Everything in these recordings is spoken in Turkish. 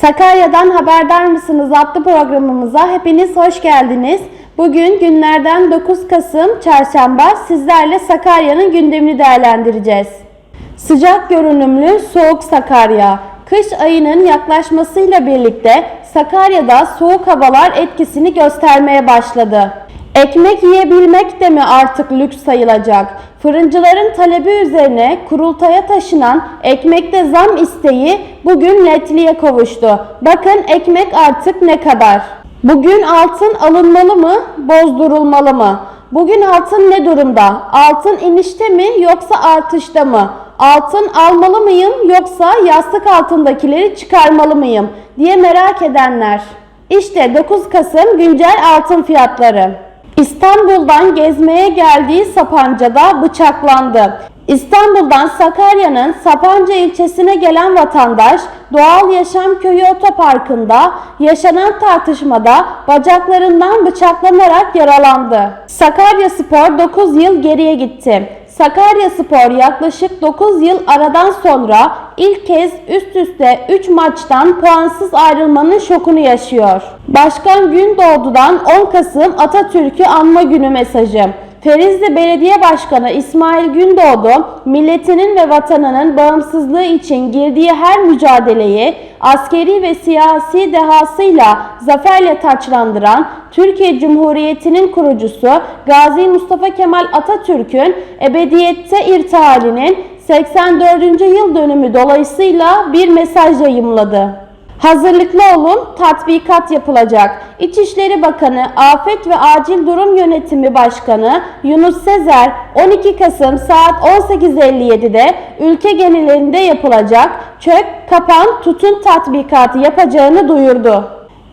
Sakarya'dan haberdar mısınız adlı programımıza hepiniz hoş geldiniz. Bugün günlerden 9 Kasım Çarşamba sizlerle Sakarya'nın gündemini değerlendireceğiz. Sıcak görünümlü soğuk Sakarya. Kış ayının yaklaşmasıyla birlikte Sakarya'da soğuk havalar etkisini göstermeye başladı. Ekmek yiyebilmek de mi artık lüks sayılacak? Fırıncıların talebi üzerine kurultaya taşınan ekmekte zam isteği bugün netliğe kavuştu. Bakın ekmek artık ne kadar? Bugün altın alınmalı mı, bozdurulmalı mı? Bugün altın ne durumda? Altın inişte mi yoksa artışta mı? Altın almalı mıyım yoksa yastık altındakileri çıkarmalı mıyım diye merak edenler. İşte 9 Kasım güncel altın fiyatları. İstanbul'dan gezmeye geldiği Sapanca'da bıçaklandı. İstanbul'dan Sakarya'nın Sapanca ilçesine gelen vatandaş Doğal Yaşam Köyü Otoparkı'nda yaşanan tartışmada bacaklarından bıçaklanarak yaralandı. Sakarya Spor 9 yıl geriye gitti. Sakarya Spor yaklaşık 9 yıl aradan sonra ilk kez üst üste 3 maçtan puansız ayrılmanın şokunu yaşıyor. Başkan Gündoğdu'dan 10 Kasım Atatürk'ü anma günü mesajı. Ferizli Belediye Başkanı İsmail Gündoğdu, milletinin ve vatanının bağımsızlığı için girdiği her mücadeleyi askeri ve siyasi dehasıyla zaferle taçlandıran Türkiye Cumhuriyeti'nin kurucusu Gazi Mustafa Kemal Atatürk'ün ebediyette irtihalinin 84. yıl dönümü dolayısıyla bir mesaj yayımladı. Hazırlıklı olun, tatbikat yapılacak. İçişleri Bakanı, Afet ve Acil Durum Yönetimi Başkanı Yunus Sezer 12 Kasım saat 18.57'de ülke genelinde yapılacak çök, kapan, tutun tatbikatı yapacağını duyurdu.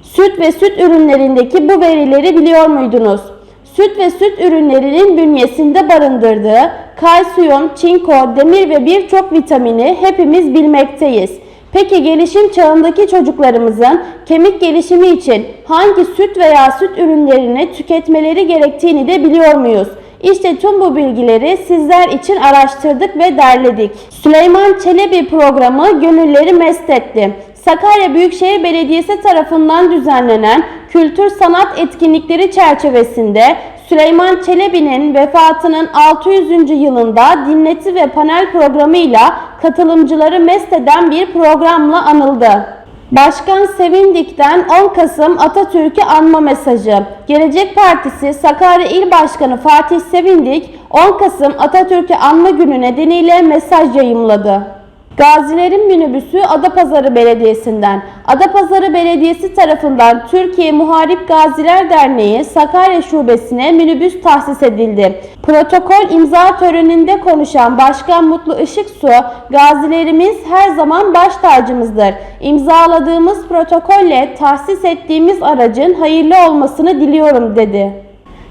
Süt ve süt ürünlerindeki bu verileri biliyor muydunuz? Süt ve süt ürünlerinin bünyesinde barındırdığı kalsiyum, çinko, demir ve birçok vitamini hepimiz bilmekteyiz. Peki gelişim çağındaki çocuklarımızın kemik gelişimi için hangi süt veya süt ürünlerini tüketmeleri gerektiğini de biliyor muyuz? İşte tüm bu bilgileri sizler için araştırdık ve derledik. Süleyman Çelebi programı gönülleri mest etti. Sakarya Büyükşehir Belediyesi tarafından düzenlenen kültür sanat etkinlikleri çerçevesinde Süleyman Çelebi'nin vefatının 600. yılında dinleti ve panel programıyla katılımcıları mest eden bir programla anıldı. Başkan Sevindik'ten 10 Kasım Atatürk'ü anma mesajı. Gelecek Partisi Sakarya İl Başkanı Fatih Sevindik 10 Kasım Atatürk'ü anma günü nedeniyle mesaj yayımladı. Gazilerin minibüsü Adapazarı Belediyesi'nden. Adapazarı Belediyesi tarafından Türkiye Muharip Gaziler Derneği Sakarya Şubesi'ne minibüs tahsis edildi. Protokol imza töreninde konuşan Başkan Mutlu Işıksu, gazilerimiz her zaman baş tacımızdır. İmzaladığımız protokolle tahsis ettiğimiz aracın hayırlı olmasını diliyorum dedi.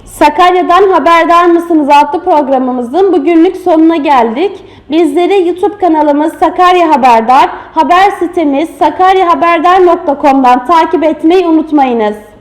Sakarya'dan haberdar mısınız adlı programımızın bugünlük sonuna geldik. Bizleri YouTube kanalımız Sakarya Haberdar, haber sitemiz sakaryahaberdar.com'dan takip etmeyi unutmayınız.